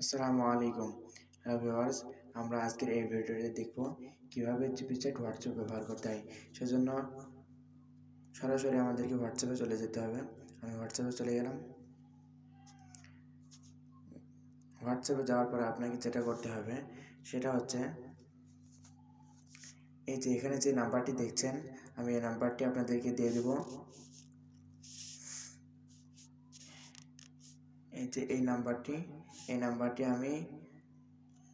আসসালামু আলাইকুম। Hello viewers, আমরা আজকের এই ভিডিওতে দেখব কীভাবে জিপি চ্যাট হোয়াটসঅ্যাপ ব্যবহার করতে হয়। সেজন্য সরাসরি আমাদেরকে হোয়াটসঅ্যাপে চলে যেতে হবে। আমি হোয়াটসঅ্যাপে চলে গেলাম। হোয়াটসঅ্যাপে যাওয়ার পরে আপনাকে যেটা করতে হবে, সেটা হচ্ছে এই যে এখানে যে নাম্বারটি দেখছেন, আমি এই নাম্বারটি আপনাদেরকে দিয়ে দেব। এই যে, এই নাম্বারটি এই নাম্বারটি আমি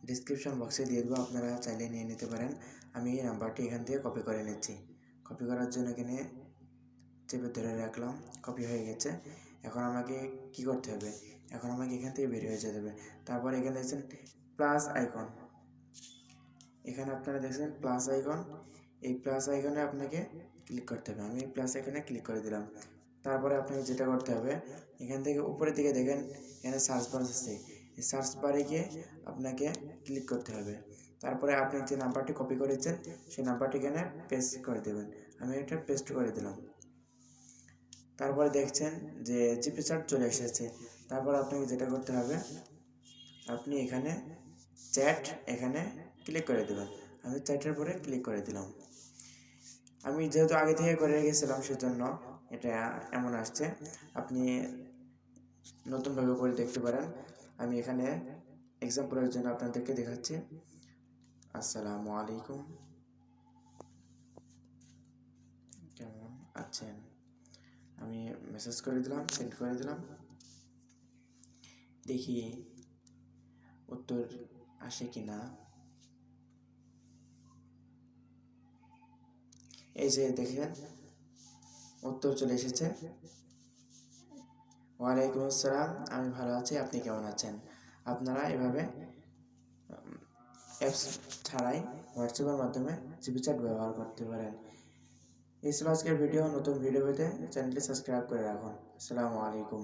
ডিসক্রিপশন বক্সে দিয়ে দেবো, আপনারা চাইলে নিয়ে নিতে পারেন। আমি এই নাম্বারটি এখান থেকে কপি করে নিচ্ছি। কপি করার জন্য এখানে চেপে ধরে রাখলাম কপি হয়ে গেছে। এখন আমাকে কি করতে হবে? এখন আমাকে এখান থেকে বের হয়ে যেতে হবে। তারপর এখানে দেখছেন প্লাস আইকন এখানে আপনারা দেখছেন প্লাস আইকন এই প্লাস আইকনে আপনাকে ক্লিক করতে হবে। আমি প্লাস আইকনে ক্লিক করে দিলাম। তারপরে আপনাকে যেটা করতে হবে, এখান থেকে উপরের দিকে দেখেন, এখানে সার্চ বার আছে। এই সার্চ বারে গিয়ে আপনাকে ক্লিক করতে হবে। তারপরে আপনি যে নাম্বারটি কপি করেছেন, সেই নাম্বারটি এখানে পেস্ট করে দেবেন। আমি এটা পেস্ট করে দিলাম। তারপরে দেখছেন যে জিপি চার্ট চলে এসেছে। তারপর আপনাকে যেটা করতে হবে, আপনি এখানে চ্যাট এখানে ক্লিক করে দেবেন। আমি চ্যাটের পরে ক্লিক করে দিলাম। আমি যেহেতু আগে থেকে করে রেখেছিলাম, সেজন্য এটা এমন আসছে। আপনি নতুনভাবে করে দেখতে পারেন। আমি এখানে এক্সাম্পলের জন্য আপনাদেরকে দেখাচ্ছি। আসসালামু আলাইকুম। কেমন আছেন? আমি মেসেজ করে দিলাম সেন্ড করে দিলাম। দেখি উত্তর আসে কি না। এই যে দেখেন উত্তর চলে এসেছে। ওয়ালাইকুম আসসালাম, আমি ভালো আছি, আপনি কেমন আছেন? আপনারা এভাবে অ্যাপস ছাড়াই হোয়াটসঅ্যাপের মাধ্যমে জিপি চ্যাট ব্যবহার করতে পারেন। এই ছিল আজকের ভিডিও নতুন ভিডিও পেতে চ্যানেলটি সাবস্ক্রাইব করে রাখুন। আসসালামু আলাইকুম।